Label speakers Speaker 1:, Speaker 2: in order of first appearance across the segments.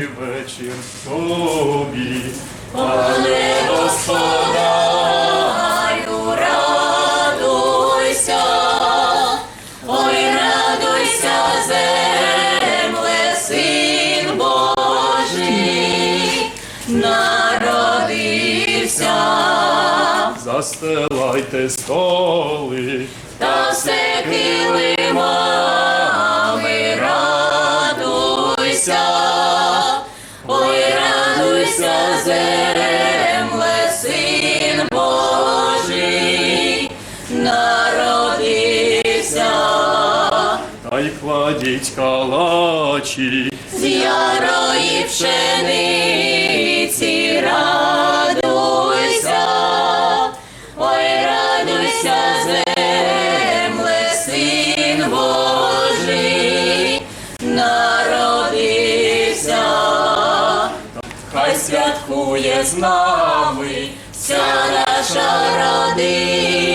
Speaker 1: вечір тобі.
Speaker 2: Пане Господарю, радуйся, ой, радуйся, земле, син Божий, народився,
Speaker 1: Застилайте столи,
Speaker 2: та все килимами радуйся,
Speaker 1: й кладіть калачі,
Speaker 2: з ярої пшениці радуйся, ой, радуйся, земле, син Божий, народився, хай святкує з нами вся наша родина,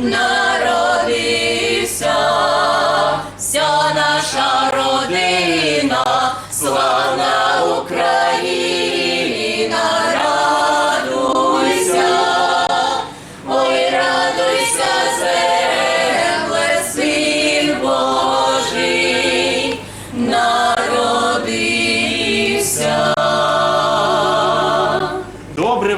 Speaker 2: Божий,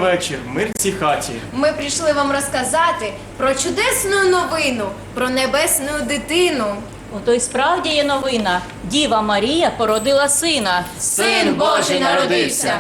Speaker 1: вечір, мир цій хаті.
Speaker 3: Ми прийшли вам розказати про чудесну новину, про небесну дитину.
Speaker 4: Ото й справді є новина. Діва Марія породила сина.
Speaker 3: Син Божий народився.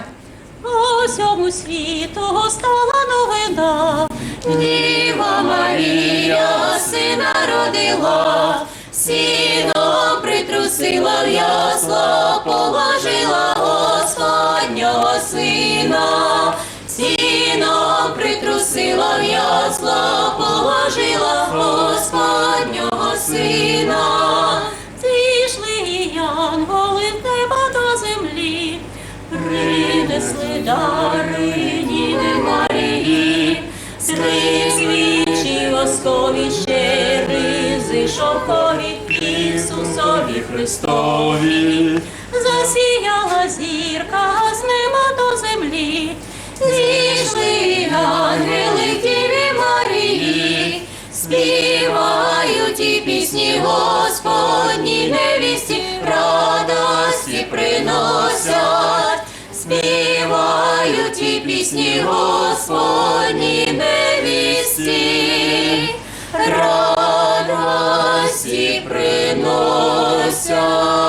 Speaker 4: А Усьому світу стала новина.
Speaker 2: Діва Марія сина родила, сіном притрусила в ясла, положила Господнього сина, сіном притрусила в ясла, положила Господнього сина.
Speaker 4: Зійшли янголи в неба до землі, принесли дари Діви Марії, три свічі воскові ще ризи шовкові Ісусові
Speaker 1: Христові,
Speaker 4: Засіяла зірка
Speaker 2: співають і пісні Господні невісті, радості приносять, співають і пісні Господні невісті, радості приносять.